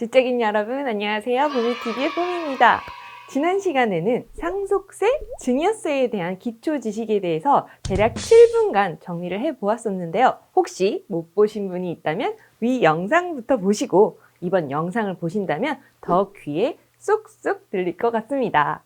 지적인 여러분 안녕하세요. 보미TV의 뽀미입니다. 지난 시간에는 상속세, 증여세에 대한 기초 지식에 대해서 대략 7분간 정리를 해보았었는데요. 혹시 못 보신 분이 있다면 위 영상부터 보시고 이번 영상을 보신다면 더 귀에 쏙쏙 들릴 것 같습니다.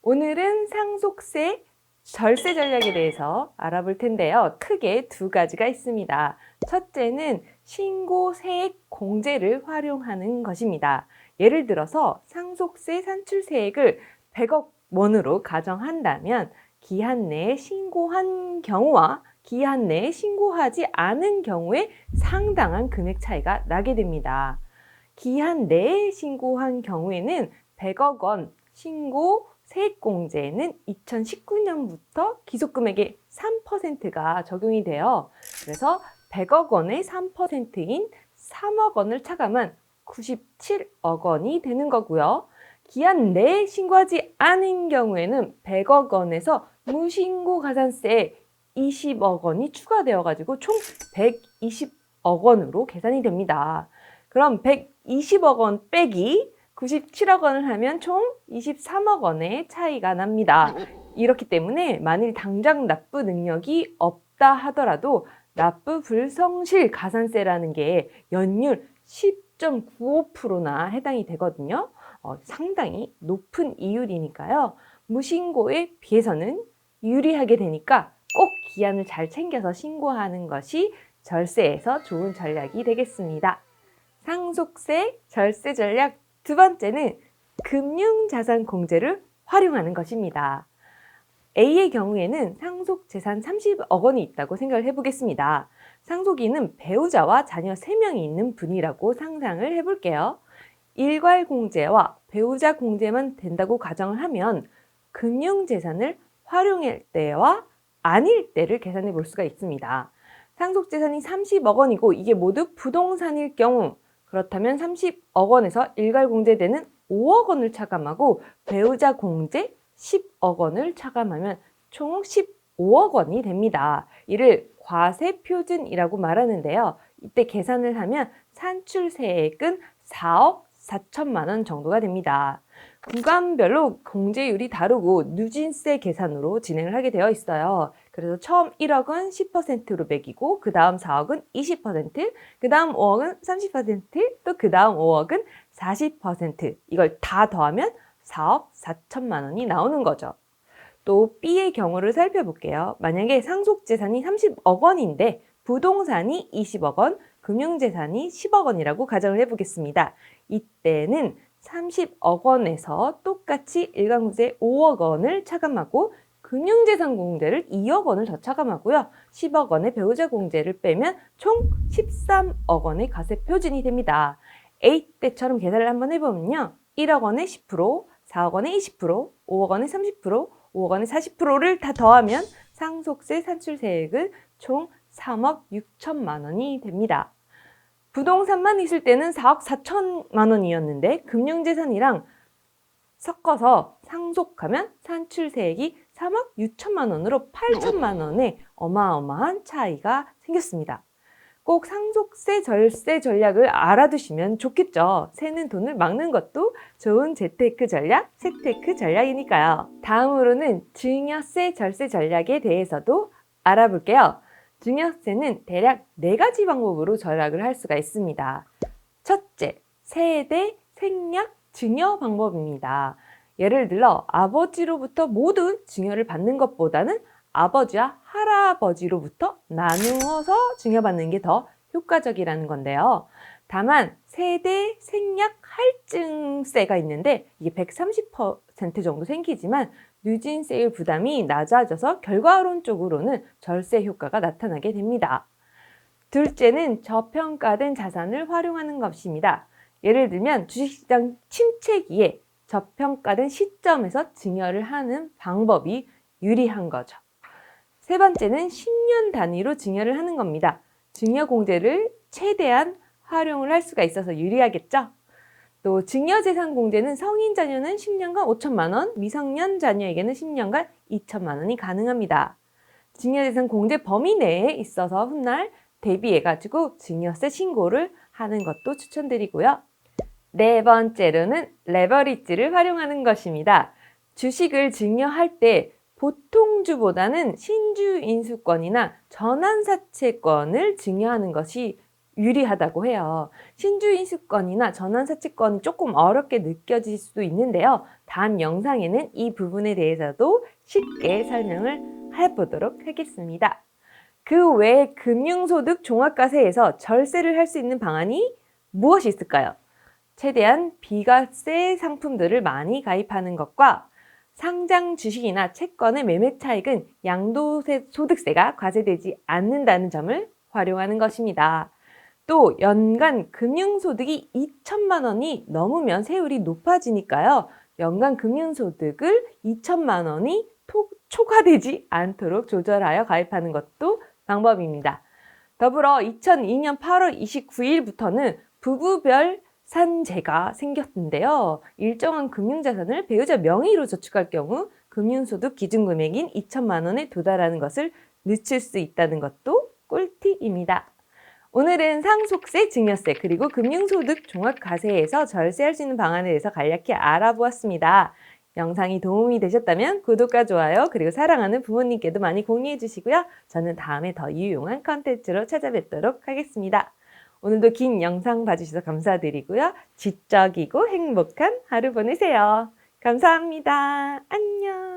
오늘은 상속세, 절세 전략에 대해서 알아볼 텐데요. 크게 두 가지가 있습니다. 첫째는 신고 세액 공제를 활용하는 것입니다. 예를 들어서 상속세 산출 세액을 100억 원으로 가정한다면 기한 내에 신고한 경우와 기한 내에 신고하지 않은 경우에 상당한 금액 차이가 나게 됩니다. 기한 내에 신고한 경우에는 100억 원 신고 세액공제는 2019년부터 기속금액의 3%가 적용이 돼요. 그래서 100억 원의 3%인 3억 원을 차감한 97억 원이 되는 거고요. 기한 내에 신고하지 않은 경우에는 100억 원에서 무신고 가산세 20억 원이 추가되어 가지고 총 120억 원으로 계산이 됩니다. 그럼 120억 원 빼기 97억 원을 하면 총 23억 원의 차이가 납니다. 이렇기 때문에 만일 당장 납부 능력이 없다 하더라도 납부 불성실 가산세라는 게 연율 10.95%나 해당이 되거든요. 어, 상당히 높은 이율이니까요. 무신고에 비해서는 유리하게 되니까 꼭 기한을 잘 챙겨서 신고하는 것이 절세에서 좋은 전략이 되겠습니다. 상속세, 절세 전략 두 번째는 금융자산 공제를 활용하는 것입니다. A의 경우에는 상속 재산 30억 원이 있다고 생각을 해보겠습니다. 상속인은 배우자와 자녀 3명이 있는 분이라고 상상을 해볼게요. 일괄 공제와 배우자 공제만 된다고 가정을 하면 금융재산을 활용할 때와 아닐 때를 계산해 볼 수가 있습니다. 상속 재산이 30억 원이고 이게 모두 부동산일 경우 그렇다면 30억 원에서 일괄 공제되는 5억 원을 차감하고 배우자 공제 10억 원을 차감하면 총 15억 원이 됩니다. 이를 과세 표준이라고 말하는데요. 이때 계산을 하면 산출세액은 4억 4천만 원 정도가 됩니다. 구간별로 공제율이 다르고 누진세 계산으로 진행을 하게 되어 있어요. 그래서 처음 1억은 10%로 매기고 그 다음 4억은 20%, 그 다음 5억은 30%, 또 그 다음 5억은 40% 이걸 다 더하면 4억 4천만 원이 나오는 거죠. 또 B의 경우를 살펴볼게요. 만약에 상속 재산이 30억 원인데 부동산이 20억 원, 금융재산이 10억 원이라고 가정을 해보겠습니다. 이때는 30억 원에서 똑같이 일간공제 5억 원을 차감하고 금융재산 공제를 2억 원을 더 차감하고요. 10억 원의 배우자 공제를 빼면 총 13억 원의 가세 표준이 됩니다. A 때처럼 계산을 한번 해보면요. 1억 원에 10%, 4억 원에 20%, 5억 원에 30%, 5억 원에 40%를 다 더하면 상속세 산출세액은 총 3억 6천만 원이 됩니다. 부동산만 있을 때는 4억 4천만 원이었는데 금융재산이랑 섞어서 상속하면 산출세액이 3억 6천만 원으로 8천만 원의 어마어마한 차이가 생겼습니다. 꼭 상속세 절세 전략을 알아두시면 좋겠죠. 새는 돈을 막는 것도 좋은 재테크 전략, 세테크 전략이니까요. 다음으로는 증여세 절세 전략에 대해서도 알아볼게요. 증여세는 대략 네 가지 방법으로 전략을 할 수가 있습니다. 첫째, 세대 생략 증여 방법입니다. 예를 들어 아버지로부터 모두 증여를 받는 것보다는 아버지와 할아버지로부터 나누어서 증여받는 게 더 효과적이라는 건데요. 다만 세대 생략 할증세가 있는데 이게 130% 정도 생기지만 누진세율 부담이 낮아져서 결과론적으로는 절세 효과가 나타나게 됩니다. 둘째는 저평가된 자산을 활용하는 것입니다. 예를 들면 주식시장 침체기에 저평가된 시점에서 증여를 하는 방법이 유리한 거죠. 세 번째는 10년 단위로 증여를 하는 겁니다. 증여 공제를 최대한 활용을 할 수가 있어서 유리하겠죠? 또 증여재산 공제는 성인 자녀는 10년간 5천만 원, 미성년 자녀에게는 10년간 2천만 원이 가능합니다. 증여재산 공제 범위 내에 있어서 훗날 대비해가지고 증여세 신고를 하는 것도 추천드리고요. 네 번째로는 레버리지를 활용하는 것입니다. 주식을 증여할 때 보통주보다는 신주 인수권이나 전환사채권을 증여하는 것이 유리하다고 해요. 신주 인수권이나 전환사채권이 조금 어렵게 느껴질 수도 있는데요. 다음 영상에는 이 부분에 대해서도 쉽게 설명을 해보도록 하겠습니다. 그 외에 금융소득 종합과세에서 절세를 할 수 있는 방안이 무엇이 있을까요? 최대한 비과세 상품들을 많이 가입하는 것과 상장 주식이나 채권의 매매 차익은 양도세 소득세가 과세되지 않는다는 점을 활용하는 것입니다. 또 연간 금융소득이 2천만 원이 넘으면 세율이 높아지니까요. 연간 금융소득을 2천만 원이 토- 초과되지 않도록 조절하여 가입하는 것도 방법입니다. 더불어 2002년 8월 29일부터는 부부별 산재가 생겼는데요. 일정한 금융자산을 배우자 명의로 저축할 경우 금융소득 기준금액인 2천만 원에 도달하는 것을 늦출 수 있다는 것도 꿀팁입니다. 오늘은 상속세, 증여세, 그리고 금융소득 종합과세에서 절세할 수 있는 방안에 대해서 간략히 알아보았습니다. 영상이 도움이 되셨다면 구독과 좋아요, 그리고 사랑하는 부모님께도 많이 공유해 주시고요. 저는 다음에 더 유용한 컨텐츠로 찾아뵙도록 하겠습니다. 오늘도 긴 영상 봐주셔서 감사드리고요. 지적이고 행복한 하루 보내세요. 감사합니다. 안녕.